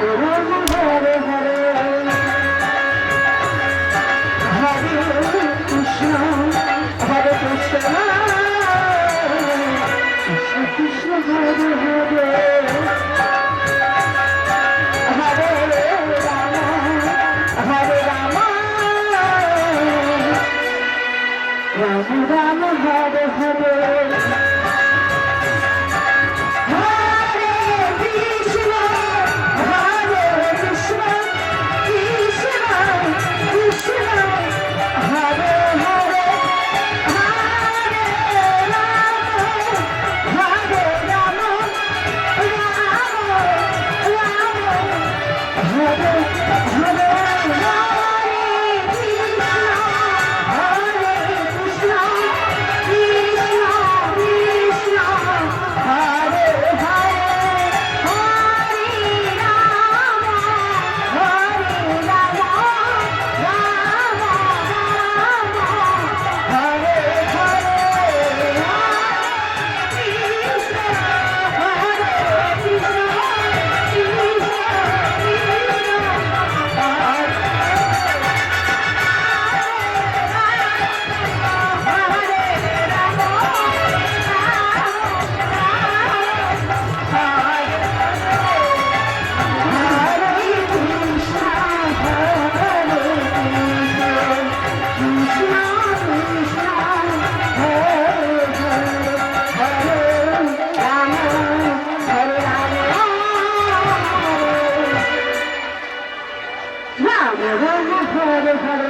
Ram Ram Hare Hare আমাদের